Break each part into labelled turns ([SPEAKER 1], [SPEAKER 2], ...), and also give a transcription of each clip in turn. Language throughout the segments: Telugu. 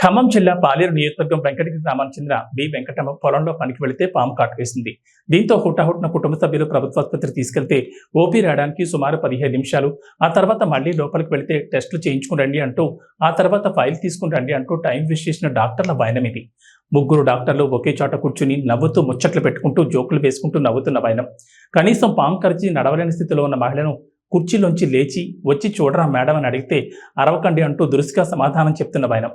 [SPEAKER 1] ఖమ్మం జిల్లా పాలేరు నియోజకవర్గం వెంకటగిరి గ్రామానికి చెందిన బి వెంకటమ్మ పొలంలో పనికి వెళితే పాము కాటు వేసింది. దీంతో హుటాహుటిన కుటుంబ సభ్యులు ప్రభుత్వాసుపత్రి తీసుకెళ్తే ఓపీ రావడానికి సుమారు పదిహేను నిమిషాలు. ఆ తర్వాత మళ్ళీ లోపలికి వెళితే టెస్టులు చేయించుకుని రండి అంటూ ఆ తర్వాత ఫైల్ తీసుకుని రండి అంటూ టైం వేస్ట్ చేసిన డాక్టర్ల వాయనం ఇది. ముగ్గురు డాక్టర్లు ఒకే చోట కూర్చుని నవ్వుతూ ముచ్చట్లు పెట్టుకుంటూ జోకులు వేసుకుంటూ నవ్వుతున్న వాయనం కనీసం పాము కరిచి నడవలేని స్థితిలో ఉన్న మహిళను కుర్చీలోంచి లేచి వచ్చి చూడరా మేడం అని అడిగితే అరవకండి అంటూ దురుసుగా సమాధానం చెప్తున్న వాయనం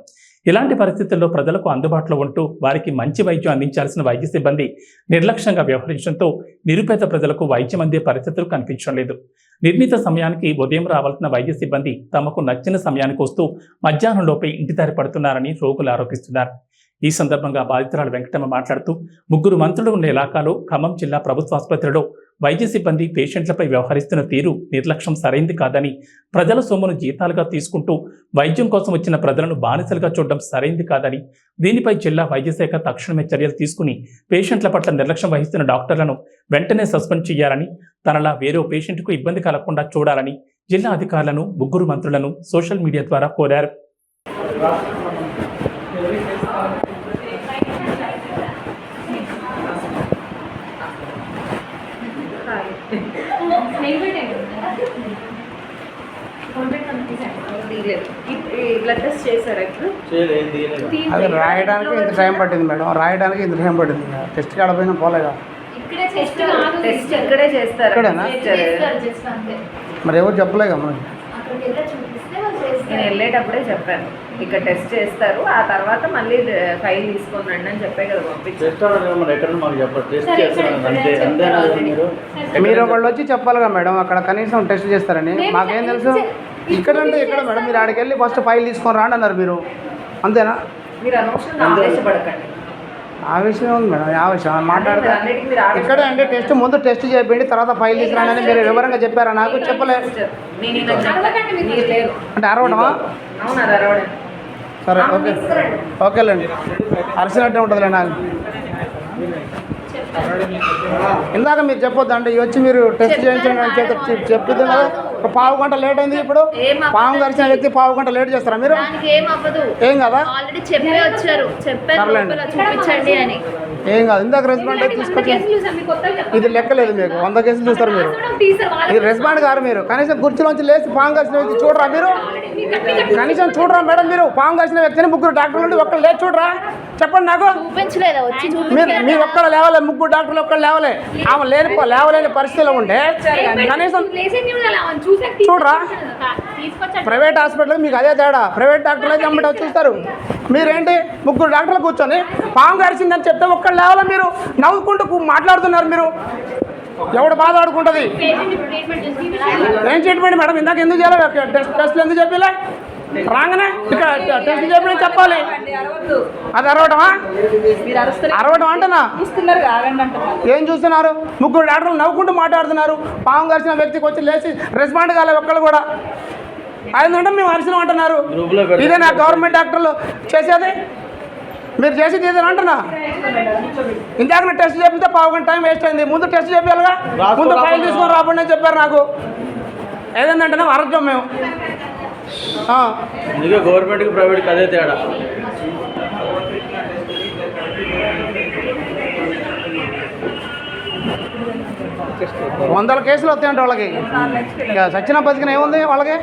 [SPEAKER 1] ఇలాంటి పరిస్థితుల్లో ప్రజలకు అందుబాటులో ఉంటూ వారికి మంచి వైద్యం అందించాల్సిన వైద్య సిబ్బంది నిర్లక్ష్యంగా వ్యవహరించడంతో నిరుపేద ప్రజలకు వైద్యం అందే పరిస్థితులు కనిపించడం లేదు. నిర్ణీత సమయానికి ఉదయం రావాల్సిన వైద్య సిబ్బంది తమకు నచ్చిన సమయానికి వస్తూ మధ్యాహ్నంలోపై ఇంటి దారి పడుతున్నారని రోగులు ఆరోపిస్తున్నారు. ఈ సందర్భంగా బాధితురాలు వెంకటమ్మ మాట్లాడుతూ ముగ్గురు మంత్రులు ఉన్న ఇలాకాలో ఖమ్మం జిల్లా ప్రభుత్వ ఆసుపత్రిలో వైద్య సిబ్బంది పేషెంట్లపై వ్యవహరిస్తున్న తీరు నిర్లక్ష్యం సరైంది కాదని ప్రజల సొమ్మును జీతాలుగా తీసుకుంటూ వైద్యం కోసం వచ్చిన ప్రజలను బానిసలుగా చూడడం సరైంది కాదని దీనిపై జిల్లా వైద్య శాఖ తక్షణమే చర్యలు తీసుకుని పేషెంట్ల పట్ల నిర్లక్ష్యం వహిస్తున్న డాక్టర్లను వెంటనే సస్పెండ్ చేయాలని తనలా వేరే పేషెంట్కు ఇబ్బంది కలగకుండా చూడాలని జిల్లా అధికారులను ముగ్గురు మంత్రులను సోషల్ మీడియా ద్వారా కోరారు.
[SPEAKER 2] అది రాయడానికి ఇంత టైం పట్టింది మేడం. రాయడానికి ఇంత టైం పట్టింది. టెస్ట్ కాడ పోయినా పోలేగా
[SPEAKER 3] ఇక్కడే టెస్ట్ కాదు
[SPEAKER 4] టెస్ట్ ఇక్కడే చేస్తారా?
[SPEAKER 2] ఇక్కడేనా?
[SPEAKER 3] చేస్తారు? జస్ట్ అంతే.
[SPEAKER 2] మరి ఎవరు చెప్పలేగా మనకి?
[SPEAKER 4] నేను వెళ్ళేటప్పుడే చెప్పాను. ఇక్కడ టెస్ట్ చేస్తారు. ఆ తర్వాత మళ్ళీ ఫైల్ తీసుకొని రండి అని చెప్పే కదా పంపించారు.
[SPEAKER 5] మరి
[SPEAKER 2] ఒకళ్ళు వచ్చి చెప్పాలిగా మేడం అక్కడ కనీసం టెస్ట్ చేస్తారని. మాకేం తెలుసు? ఇక్కడ అంటే ఇక్కడ మేడం? మీరు ఆడికి వెళ్ళి ఫస్ట్ ఫైల్ తీసుకొని రాండి అన్నారు మీరు. అంతేనా?
[SPEAKER 4] మీరు అనవసరంగా ఆవేశపడకండి.
[SPEAKER 2] ఆవేశం ఉంది మేడం ఆవేశం మాట్లాడితే. ఇక్కడే అంటే టెస్ట్ ముందు టెస్ట్ చేయండి తర్వాత ఫైల్ తీసుకురాండి అని మీరు వివరంగా చెప్పారా? నాకు చెప్పలే.
[SPEAKER 4] నేను ఇలా చెప్పాను.
[SPEAKER 3] అడగకండి మీరు.
[SPEAKER 4] మీరు లేరు.
[SPEAKER 2] అంటే అరవడమా?
[SPEAKER 4] అవును అది అరవడం
[SPEAKER 2] సరే ఓకే. ఓకేలేండి. అరిసినట్టే ఉంటుందిలే నాకు. ఇందాక మీరు చెప్పొద్దు అంటే ఇవి వచ్చి మీరు టెస్ట్ చేయించండి అని చెప్పి చెప్పింది కదా. ఒక పావు గంట లేట్ అయింది ఇప్పుడు. పాము కరిచిన వ్యక్తి పావు గంట లేట్ చేస్తారా మీరు?
[SPEAKER 3] ఏం
[SPEAKER 2] కదా?
[SPEAKER 3] చెప్పే వచ్చారు. చెప్పారు చూపించండి అని.
[SPEAKER 2] ఏం కాదు. ఇందాక రెస్పాండ్ అయితే తీసుకొచ్చి ఇది లెక్కలేదు మీకు. వంద కేసులు చూస్తారు మీరు. ఇది రెస్పాండ్ గారు మీరు. కనీసం కుర్చీలోంచి లేచి పాము కలిసిన వ్యక్తి చూడరా మీరు? కనీసం చూడరా మేడం మీరు? పాము కలిసిన వ్యక్తిని ముగ్గురు డాక్టర్లు ఉండి ఒక్కరు లేచి చూడరా? చెప్పండి నాకు. మీరు? మీరు ఒక్కడ లేవలే ముగ్గురు డాక్టర్లు ఒక్కడ లేవలే. ఆమె లేని లేవలేని పరిస్థితిలో ఉంటే కనీసం చూడరా? ప్రైవేట్ హాస్పిటల్ మీకు అదే తేడా. ప్రైవేట్ డాక్టర్లు అయితే అమ్మట చూస్తారు. మీరేంటి ముగ్గురు డాక్టర్లు కూర్చొని పాము కరిచిందని చెప్తే ఒక్కళ్ళు లేవాల మీరు నవ్వుకుంటూ మాట్లాడుతున్నారు మీరు? ఎవడు బాధ ఆడుకుంటుంది ఏం ట్రీట్మెంట్ మేడం? ఇందాక ఎందుకు చేయాలి? టెస్ట్ టెస్ట్లు ఎందుకు చెప్పలే? రాగానే? ఇక్కడ టెస్ట్ చెప్పిన చెప్పాలి. అది అరవటమా? అరవటం అంటనా ఏం చూస్తున్నారు? ముగ్గురు డాక్టర్లు నవ్వుకుంటూ మాట్లాడుతున్నారు. పాము గడిచిన వ్యక్తికి వచ్చి లేచి రెస్పాండ్ కాలే ఒక్కళ్ళు కూడా. అయిందంటే మేము అరిసినాం అంటున్నారు. ఇదే నా గవర్నమెంట్ డాక్టర్లు చేసేది? మీరు చేసేది ఇదేనా అంటున్నా? ఇందాక టెస్ట్ చేపితే పావు గంట టైం వేస్ట్ అయింది. ముందు టెస్ట్
[SPEAKER 5] రాసుకో,
[SPEAKER 2] ముందు ఫైల్. తీసుకొని రాబడి అని చెప్పారు నాకు. ఏదంటే అరచం మేము.
[SPEAKER 5] గవర్నమెంట్కి ప్రైవేట్కి అదే తేడా.
[SPEAKER 2] వందల కేసులు వస్తాయంట వాళ్ళకి. ఇక సచ్చిన బతికిన ఏముంది వాళ్ళకి?